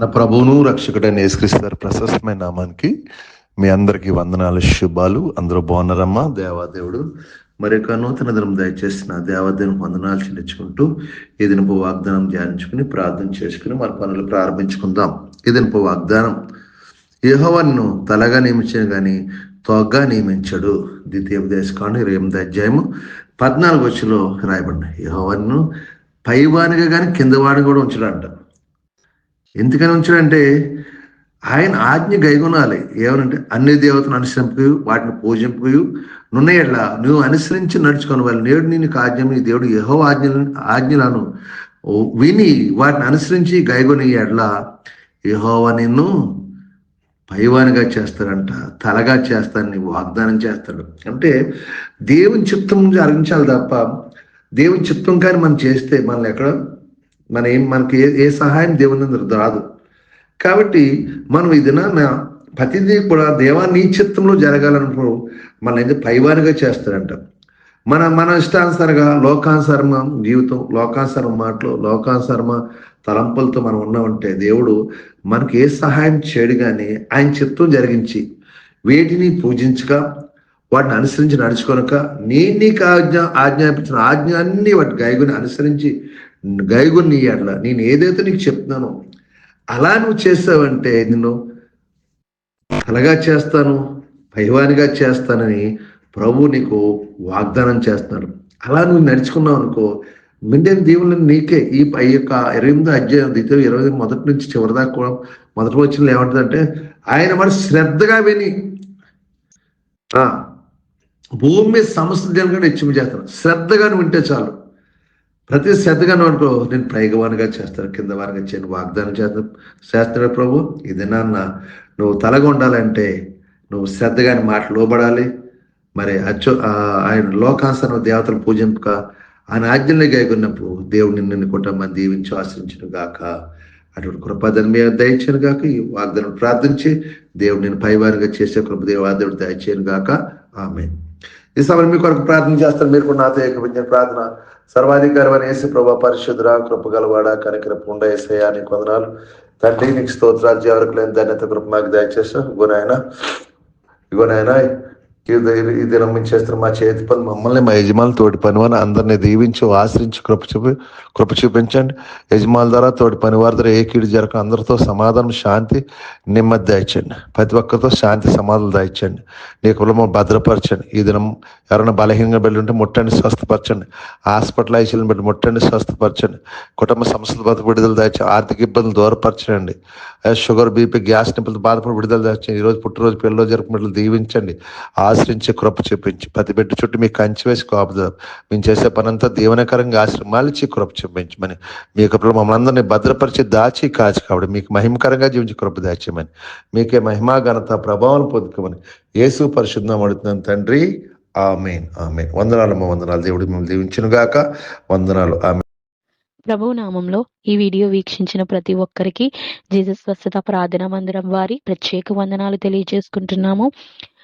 మన ప్రభువును రక్షకుడైన యేసుక్రీస్తు ప్రశస్తమైన నామానికి మీ అందరికీ వందనాలు శుభాలు. అందరూ బాగున్నారమ్మా? దేవాదేవుడు మరి యొక్క నూతన దినం దయచేసిన దేవాదేవుని వందనాలు చెల్లించుకుంటూ ఈ దినపు వాగ్దానం ధ్యానించుకుని ప్రార్థన చేసుకుని మన పనులు ప్రారంభించుకుందాం. ఈ దినపు వాగ్దానం యహోవన్ను తలగా నియమించిన కానీ తోగ్గా నియమించడు. ద్వితీయోపదేశకాండ ఇరవై ఎనిమిది అధ్యాయము పద్నాలుగు వచ్చిలో రాయబడిన యహోవన్ను పైవానిగా కానీ కిందవాడిని కూడా ఉంచడంట. ఎందుకని ఉంచాడంటే ఆయన ఆజ్ఞ గైగొనాలి ఏమనంటే అన్ని దేవతను అనుసరింపు వాటిని పూజింపు నున్న ఎడ్ల నువ్వు అనుసరించి నడుచుకుని వాళ్ళు నేడు నీకు ఆజ్ఞ నీ దేవుడు యహో ఆజ్ఞ ఆజ్ఞలను విని వాటిని అనుసరించి గైగొని ఎడ్ల యహోవ నిన్ను పైవానిగా చేస్తాడంట తలగా చేస్తానని వాగ్దానం చేస్తాడు. అంటే దేవుని చిత్తం జరిగించాలి తప్ప దేవుని చిత్తం కానీ మనం చేస్తే మనల్ని ఎక్కడ మన ఏం మనకి ఏ ఏ సహాయం దేవుని నుండి రాదు. కాబట్టి మనం ఈ దినాన ప్రతిదీ కూడా దేవాన్ని చిత్తంలో జరగాలన్నప్పుడు మన అయితే పైవారిగా చేస్తారంట మన మన ఇష్టానుసారంగా లోకానుసరమ జీవితం లోకానుసరమ మాటలు లోకానుసరమ తలంపులతో మనం ఉన్నామంటే దేవుడు మనకి ఏ సహాయం చేయడు కానీ ఆయన చిత్తం జరిగించి వేటిని పూజించక వాటిని అనుసరించి నడుచుకొనక నేను నీకు ఆజ్ఞ ఆజ్ఞాపించిన ఆజ్ఞ అన్ని వాటి గైగుని అనుసరించి గైగుని అట్లా నేను ఏదైతే నీకు చెప్తున్నానో అలా నువ్వు చేస్తావంటే నిన్ను అలాగా చేస్తాను పైవానిగా చేస్తానని ప్రభు నీకు వాగ్దానం చేస్తున్నాడు. అలా నువ్వు నడుచుకున్నావు అనుకో మిండేని దేవుని నీకే ఈ పై యొక్క ఇరవై ఎనిమిది అధ్యాయం ద్వితీయ ఇరవై మొదటి నుంచి చివరి దాకా కూడా మొదటి వచ్చిన ఏమంటుందంటే ఆయన మరి శ్రద్ధగా విని భూమి మీద సమస్త జనగా హెచ్చింపు చేస్తాను. శ్రద్ధగా వింటే చాలు. ప్రతి శ్రద్ధగా నువ్వు అనుకో నేను పైగవానిగా చేస్తాను కింద వారిగా చేయను వాగ్దానం చేస్తాను. చేస్తాడు ప్రభు? ఇది నాన్న నువ్వు తలగా ఉండాలంటే నువ్వు శ్రద్ధగాని మాట లోబడాలి. మరి అచ్చో ఆయన లోకాసన దేవతలు పూజింపక ఆయన ఆజ్ఞలు గాయకున్నప్పుడు దేవుడిని నిన్ను కుటుంబం దీవించి ఆశ్రయించను గాక. అటువంటి కృపాదాన్ని మీద దయచేయను గాక. ఈ వాగ్దానం ప్రార్థించి దేవుడు నేను పైవారిగా చేసే కృప దేవాదేవుడు దయచేయను గాక. ఆమె ఈ సమయం మీ కొరకు ప్రార్థన చేస్తాను. మీరు కూడా నాతో ఏకపించిన ప్రార్థన. సర్వాధికారి అని వేసి ప్రభా పరిశుద్ధ కృపగలవాడ కనికర పుండ ఏసయ్యా నీకు వందనాలు. తండ్రి నీకు స్తోత్రాలు. జీవరకు లేని ధన్యత కృప మాకు దయచేస్తాం ఇగో నాయన ఇగో నాయన ఈ దినం చేస్తున్న మా చేతి పని మమ్మల్ని మా యజమానులు తోటి పనివారిని అందరినీ దీవించి ఆశ్రయించి కృప చూపి కృప చూపించండి. యజమానుల ద్వారా తోటి పనివారి ద్వారా ఏ కీడు జరగక అందరితో సమాధానం శాంతి నెమ్మది దాయించండి ప్రతి ఒక్కరితో శాంతి సమాధానం దాయించండి నీ కులము భద్రపరచండి. ఈ దినం ఎవరైనా బలహీనంగా వెళ్ళి ఉంటే ముట్టండి స్వస్థపరచండి. హాస్పిటల్ ఐసీలను బట్టి ముట్టండి స్వస్థపరచండి. కుటుంబ సమస్యలు బతుకు విడుదల దాచి ఆర్థిక ఇబ్బందులు దూరపరచండి. షుగర్ బీపీ గ్యాస్ నిపుణులు బాధపడి విడుదల దాచండి ఈరోజు పుట్టినరోజు పిల్లలు జరుపుకున్నట్లు దీవించండి. ఆశ్రయించి కృప చూపించి ప్రతి బిడ్డ చుట్టూ మీకు కంచి వేసి కోపదాం మేము చేసే పనంతా దీవనకరంగా ఆశ్రమాలిచ్చి కృప చూపించమని. మీ కృపలో మమ్మల్ని అందరినీ భద్రపరిచి దాచి కాచి కాబట్టి మీకు మహిమకరంగా జీవించి కృప దాచమని. మీకే మహిమా ఘనత ప్రభావం పొందుకోమని. యేసు పరిశుద్ధం అడుగుతున్నాను తండ్రి. ఆమెన్. ఆమెన్. వందనాలు వందనాలు. దేవుడు మిమ్మల్ని దీవించును గాక వందనాలు. ఆమె ప్రభు నామంలో ఈ వీడియో వీక్షించిన ప్రతి ఒక్కరికి జీసస్ స్వస్థత ప్రార్థన మందిరం వారి ప్రత్యేక వందనాలు తెలియజేసుకుంటున్నాము.